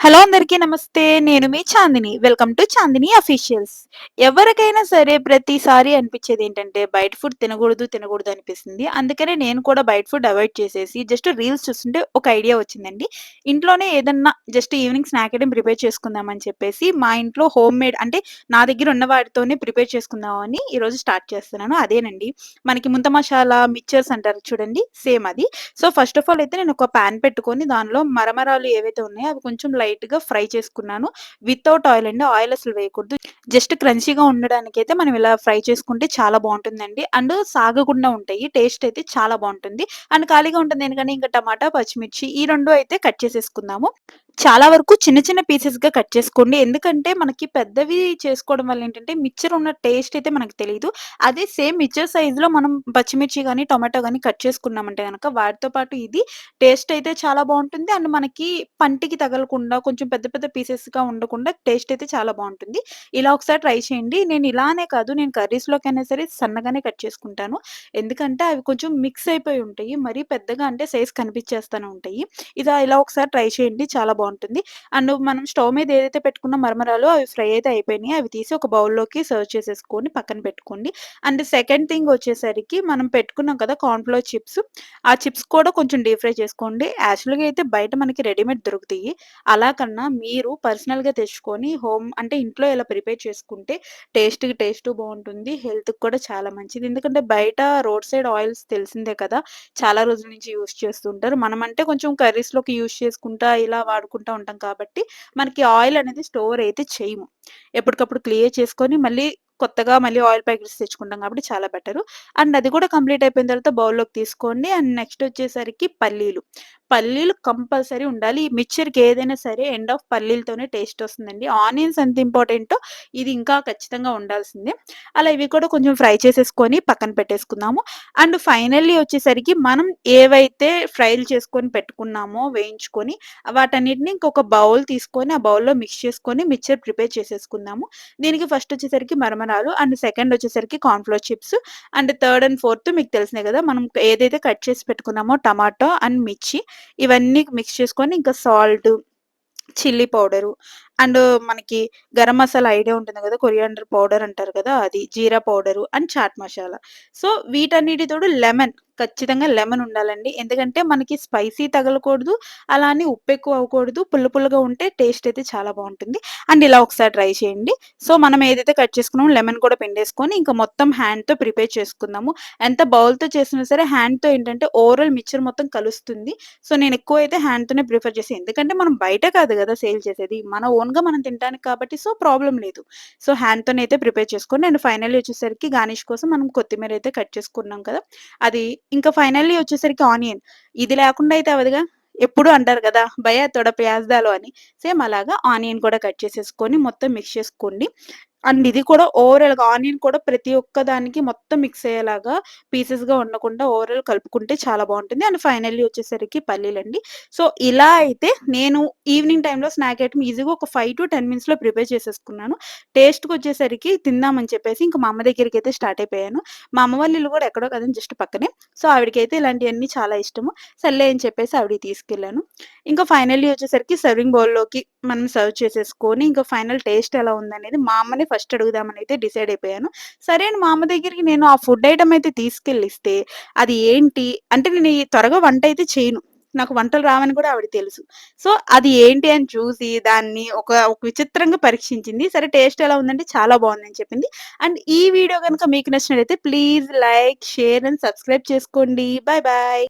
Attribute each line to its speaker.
Speaker 1: Hello అందరికీ నమస్తే. నేను మీ Chandini. Welcome to Chandini officials. ఎవరికైనా సరే ప్రతిసారి అనిపించేది ఏంటంటే బయట ఫుడ్ తినకూడదు తినకూడదు అనిపిస్తుంది. అందుకనే నేను కూడా బయట ఫుడ్ అవాయిడ్ చేసేసి జస్ట్ రీల్స్ చూస్తుంటే ఒక ఐడియా వచ్చిందండి. ఇంట్లోనే ఏదన్నా just evening snack item prepare చేసుకుందాం అని చెప్పేసి మా ఇంట్లో హోమ్ మేడ్ అంటే నా దగ్గర ఉన్న వాటితోనే ప్రిపేర్ చేసుకుందామని ఈరోజు స్టార్ట్ చేస్తున్నాను. అదేనండి మనకి ముంత మసాలా, మిక్చర్స్ అంటారు చూడండి సేమ్ అది. సో, ఫస్ట్ ఆఫ్ ఆల్ అయితే నేను ఒక పాన్ పెట్టుకొని దానిలో మరమరాలు ఏవైతే ఉన్నాయో అవి కొంచెం లైట్ లైట్‌గా ఫ్రై చేసుకున్నాను. వితౌట్ ఆయిల్ అండి. ఆయిల్ అసలు వేయకూడదు. జస్ట్ క్రంచీగా అయితే మనం ఇలా ఫ్రై చేసుకుంటే చాలా బాగుంటుందండి అండ్ సాగకుండా ఉంటాయి. టేస్ట్ అయితే చాలా బాగుంటుంది అండ్ ఖాళీగా ఉంటుంది ఎందుకంటే ఇంకా టమాటా, పచ్చిమిర్చి ఈ రెండు అయితే కట్ చేసేసుకుందాము. చాలా వరకు చిన్న చిన్న పీసెస్‌గా కట్ చేసుకోండి. ఎందుకంటే మనకి పెద్దవి చేసుకోవడం వల్ల ఏంటంటే మిక్చర్ ఉన్న టేస్ట్ అయితే మనకు తెలియదు అదే సేమ్ మిక్చర్ సైజ్‌లో మనం పచ్చిమిర్చి గాని, టొమాటో కానీ కట్ చేసుకున్నామంటే గనక వాటితో పాటు ఇది టేస్ట్ అయితే చాలా బాగుంటుంది అండ్ మనకి పంటికి తగలకుండా కొంచెం పెద్ద పెద్ద పీసెస్‌గా ఉండకుండా టేస్ట్ అయితే చాలా బాగుంటుంది ఇలా ఒకసారి ట్రై చేయండి. నేను ఇలానే కాదు నేను కర్రీస్‌లోకైనా సరే సన్నగానే కట్ చేసుకుంటాను. ఎందుకంటే అవి కొంచెం మిక్స్ అయిపోయి ఉంటాయి. మరీ పెద్దగా అంటే సైజ్ కనిపించేస్తూనే ఉంటాయి. ఇలా ఇలా ఒకసారి ట్రై చేయండి. చాలా బాగుంటుంది అండ్ మనం స్టవ్ మీద ఏదైతే పెట్టుకున్న మరమరాలు అవి ఫ్రై అయితే అయిపోయినాయి. అవి తీసి ఒక బౌల్‌లోకి సర్వ్ చేసేసుకొని పక్కన పెట్టుకోండి. అండ్ సెకండ్ థింగ్ వచ్చేసరికి మనం పెట్టుకున్నాం కదా కార్న్ ఫ్లోర్ చిప్స్. ఆ చిప్స్ కూడా కొంచెం డీప్ ఫ్రై చేసుకోండి. యాక్చువల్‌గా అయితే బయట మనకి రెడీమేడ్ దొరుకుతాయి. అలా కన్నా మీరు పర్సనల్‌గా తెచ్చుకొని హోమ్ అంటే ఇంట్లో ఇలా ప్రిపేర్ చేసుకుంటే టేస్ట్‌కి టేస్ట్ బాగుంటుంది హెల్త్‌కి కూడా చాలా మంచిది. ఎందుకంటే బయట రోడ్ సైడ్ ఆయిల్స్ తెలిసిందే కదా! చాలా రోజుల నుంచి యూస్ చేస్తుంటారు. మనమంటే కొంచెం కర్రీస్‌లోకి యూస్ చేసుకుంటా ఇలా వాడుకుంటూ ఉంటాం కాబట్టి మనకి ఆయిల్ అనేది స్టోర్ అయితే చేయము. ఎప్పటికప్పుడు క్లియర్ చేసుకొని మళ్ళీ కొత్తగా మళ్ళీ ఆయిల్ ప్యాకెట్స్ తెచ్చుకుంటాం కాబట్టి చాలా బెటర్ అండ్ అది కూడా కంప్లీట్ అయిపోయిన తర్వాత బౌల్‌లోకి తీసుకోండి. అండ్ నెక్స్ట్ వచ్చేసరికి పల్లీలు. పల్లీలు కంపల్సరీ ఉండాలి. ఈ మిక్చర్‌కి ఏదైనా సరే ఎండ్ ఆఫ్ పల్లీలతోనే టేస్ట్ వస్తుందండి. ఆనియన్స్ ఎంత ఇంపార్టెంటో ఇది ఇంకా ఖచ్చితంగా ఉండాల్సిందే. అలా ఇవి కూడా కొంచెం ఫ్రై చేసేసుకొని పక్కన పెట్టేసుకుందాము. అండ్ ఫైనల్లీ వచ్చేసరికి మనం ఏవైతే ఫ్రైలు చేసుకొని పెట్టుకున్నామో వేయించుకొని వాటన్నిటిని ఇంకొక బౌల్ తీసుకొని ఆ బౌల్‌లో మిక్స్ చేసుకొని మిక్చర్ ప్రిపేర్ చేసేసుకుందాము. దీనికి ఫస్ట్ వచ్చేసరికి మరమర మరమరాలు అండ్ సెకండ్ వచ్చేసరికి corn flour chips and third and fourth మీకు తెలిసినాయి కదా! మనం ఏదైతే కట్ చేసి పెట్టుకున్నామో టమాటో అండ్ మిర్చి ఇవన్నీ మిక్స్ చేసుకొని ఇంకా సాల్ట్ చిల్లీ పౌడరు అండ్ మనకి గరం మసాలా ఐడియా ఉంటుంది కదా! కొరియాండర్ పౌడర్ అంటారు కదా! అది. Jeera powder and chaat masala. So, వీటన్నిటితోడు lemon ఖచ్చితంగా లెమన్ ఉండాలండి. ఎందుకంటే మనకి స్పైసీ తగలకూడదు. అలా అని ఉప్పు ఎక్కువ అవ్వకూడదు. పుల్ల పుల్లగా ఉంటే టేస్ట్ అయితే చాలా బాగుంటుంది అండ్ ఇలా ఒకసారి ట్రై చేయండి. సో, మనం ఏదైతే కట్ చేసుకున్నామో లెమన్ కూడా పిండేసుకొని ఇంకా మొత్తం హ్యాండ్‌తో ప్రిపేర్ చేసుకుందాము. ఎంత బౌల్‌తో చేసినా సరే హ్యాండ్‌తో ఏంటంటే ఓవరాల్ మిక్చర్ మొత్తం కలుస్తుంది. సో, నేను ఎక్కువ అయితే హ్యాండ్‌తోనే ప్రిఫర్ చేసి ఎందుకంటే మనం బయట కాదు కదా! సేల్ చేసేది. మన ఓన్ ఓన్‌గా మనం తినడానికి కాబట్టి సో, ప్రాబ్లం లేదు. సో, హ్యాండ్‌తోనైతే ప్రిపేర్ చేసుకోండి. అండ్ ఫైనల్లీ వచ్చేసరికి గార్నిష్ కోసం మనం కొత్తిమీర అయితే కట్ చేసుకున్నాం కదా! అది ఇంకా ఫైనల్లీ వచ్చేసరికి ఆనియన్. ఇది లేకుండా అయితే అవదుగా ఎప్పుడు అంటారు కదా! భయ తొడ ప్యాజ్ అని. సేమ్ అలాగా ఆనియన్ కూడా కట్ చేసేసుకొని మొత్తం మిక్స్ చేసుకోండి. అండ్ ఇది కూడా ఓవరాల్‌గా ఆనియన్ కూడా ప్రతి ఒక్క దానికి మొత్తం మిక్స్ అయ్యేలాగా పీసెస్‌గా ఉండకుండా ఓవరాల్ కలుపుకుంటే చాలా బావుంటుంది. అండ్ ఫైనల్లీ వచ్చేసరికి పల్లీలండి. సో, ఇలా అయితే నేను ఈవినింగ్ టైమ్‌లో స్నాక్ ఐటెమ్ ఈజీగా ఒక 5-10 మినిట్స్‌లో ప్రిపేర్ చేసేసుకున్నాను. టేస్ట్‌కొచ్చేసరికి తిందామని చెప్పేసి ఇంక మా అమ్మ దగ్గరికైతే స్టార్ట్ అయిపోయాను. మా అమ్మ వాళ్ళ కూడా ఎక్కడో కాదండి జస్ట్ పక్కనే. సో, ఆవిడకైతే ఇలాంటియన్నీ చాలా ఇష్టము. సర్లే అని చెప్పేసి ఆవిడకి తీసుకెళ్ళాను. ఇంకా ఫైనల్లీ వచ్చేసరికి సర్వింగ్ బౌల్‌లోకి మనం సర్వ్ చేసేసుకొని ఇంకా ఫైనల్ టేస్ట్ ఎలా ఉందనేది మా అమ్మనే ఫస్ట్ అడుగుదామని అయితే డిసైడ్ అయిపోయాను. సరే అని మా అమ్మ దగ్గరికి నేను ఆ ఫుడ్ ఐటమ్ అయితే తీసుకెళ్ళిస్తే అది ఏంటి అంటే నేను ఈ త్వరగా వంట అయితే చేయను. నాకు వంటలు రావని కూడా ఆవిడ తెలుసు. సో, అది ఏంటి అని చూసి దాన్ని ఒక ఒక విచిత్రంగా పరీక్షించింది. సరే టేస్ట్ ఎలా ఉందంటే చాలా బాగుందని చెప్పింది. అండ్ ఈ వీడియో కనుక మీకు నచ్చినట్లయితే please like, share and subscribe చేసుకోండి. Bye bye.